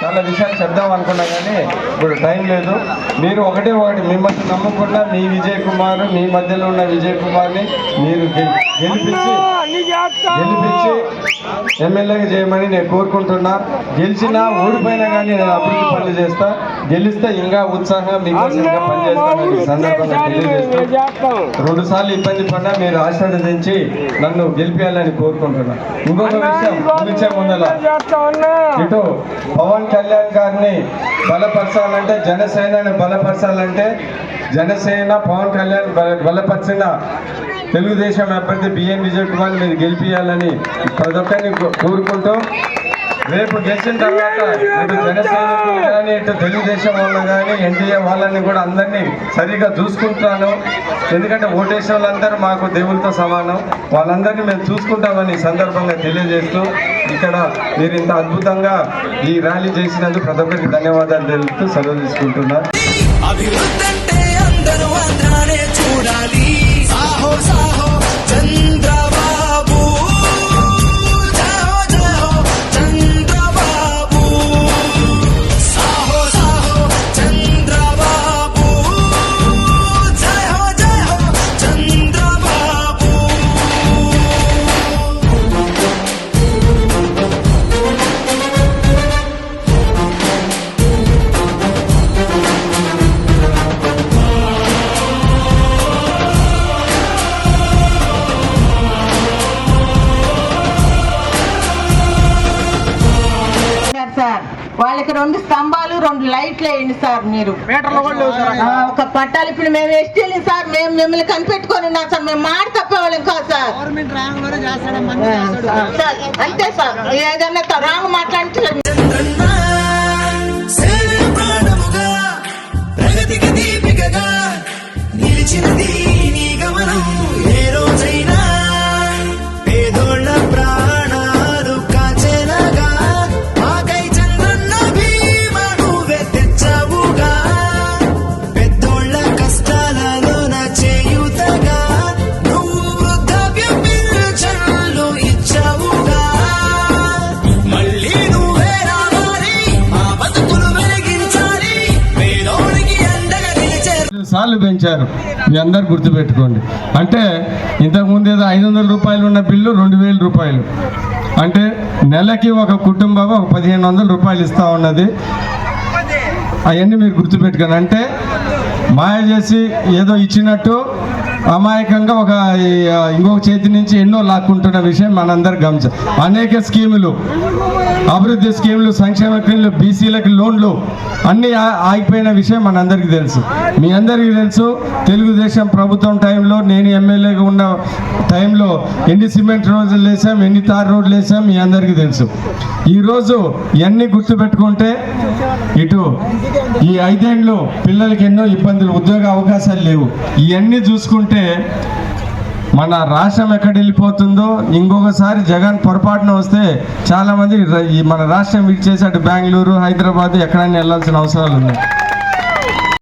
చాలా విషయాలు చెప్దాం అనుకున్నా కానీ ఇప్పుడు టైం లేదు. మీరు ఒకటే ఒకటి మిమ్మల్ని నమ్ముకున్న మీ విజయ్ కుమార్ మీ మధ్యలో ఉన్న విజయ్ కుమార్ని మీరు గెలిపించి ఎమ్మెల్యేగా చేయమని నేను కోరుకుంటున్నా. గెలిచినా ఓడిపోయినా కానీ నేను అభివృద్ధి పనులు చేస్తా. గెలిస్తే ఇంకా ఉత్సాహంగా మీకోసం ఇంకా పనిచేస్తానని ఈ సందర్భంగా తెలియజేస్తూ రెండు సార్లు ఇబ్బంది పడ్డా మీరు ఆశీర్వదించి నన్ను గెలిపించాలని కోరుకుంటున్నా. ఇంకొక విషయం ముందల. ఇటు పవన్ కళ్యాణ్ గారిని బలపరచాలంటే జనసేనని బలపరచాలంటే జనసేన పవన్ కళ్యాణ్ బల- బలపరిచిన తెలుగుదేశం అభ్యర్థి బిఎన్ విజయ్ కుమార్ మీరు గెలిపించాలని ప్రతి ఒక్కరిని కోరుకుంటూ రేపు గెలిచిన తర్వాత ఇటు జనసైనికులు కానీ ఇటు తెలుగుదేశం వాళ్ళు కానీ ఎన్డీఏ వాళ్ళని కూడా అందరినీ సరిగ్గా చూసుకుంటాను. ఎందుకంటే ఓటేసిన వాళ్ళందరూ మాకు దేవులతో సమానం. వాళ్ళందరినీ మేము చూసుకుంటామని సందర్భంగా తెలియజేస్తూ ఇక్కడ మీరు ఇంత అద్భుతంగా ఈ ర్యాలీ చేసినందుకు ప్రతి ఒక్కరికి ధన్యవాదాలు తెలుపుతూ సెలవు తీసుకుంటున్నాను వాళ్ళకి రెండు స్తంభాలు రెండు లైట్లు వేయండి సార్ మీరు. ఒక పట్టాలు ఇప్పుడు మేము ఎస్టీలు సార్. మేము మిమ్మల్ని కనిపెట్టుకొని ఉన్నాం సార్. మేము మాట తప్పేవాళ్ళం కాదు సార్. అంతే సార్. ఏదన్నా రాంగ్ మాట్లాడించలేదు సార్లు పెంచారు. మీ అందరు గుర్తుపెట్టుకోండి. అంటే ఇంతకుముందు ఏదో ఐదు వందల రూపాయలు ఉన్న బిల్లు రెండు వేల రూపాయలు. అంటే నెలకి ఒక కుటుంబం ఒక పదిహేను వందల రూపాయలు ఇస్తూ ఉన్నది. అవన్నీ మీరు గుర్తుపెట్టుకోండి. అంటే మాయ చేసి ఏదో ఇచ్చినట్టు అమాయకంగా ఒక ఇంకొక చేతి నుంచి ఎన్నో లాక్కుంటున్న విషయం మనందరు గమనించాం అనేక స్కీములు అభివృద్ధి స్కీములు సంక్షేమ స్కీములు బీసీలకు లోన్లు అన్నీ ఆ- ఆగిపోయిన విషయం మనందరికీ తెలుసు. మీ అందరికీ తెలుసు తెలుగుదేశం ప్రభుత్వం టైంలో నేను ఎమ్మెల్యేగా ఉన్న టైంలో ఎన్ని సిమెంట్ రోడ్లు వేసాం ఎన్ని తార్ రోడ్లు వేసాం మీ అందరికీ తెలుసు. ఈరోజు ఇవన్నీ గుర్తుపెట్టుకుంటే ఇటు ఈ ఐదేండ్లు పిల్లలకి ఎన్నో ఇబ్బందులు ఉద్యోగ అవకాశాలు లేవు. ఇవన్నీ చూసుకుంటే మన రాష్ట్రం ఎక్కడ వెళ్ళిపోతుందో ఇంకొకసారి జగన్ పొరపాటున వస్తే చాలామంది ఈ మన రాష్ట్రం విడిచేసి అటు బెంగళూరు హైదరాబాద్ ఎక్కడైనా వెళ్ళాల్సిన అవసరాలు ఉన్నాయి.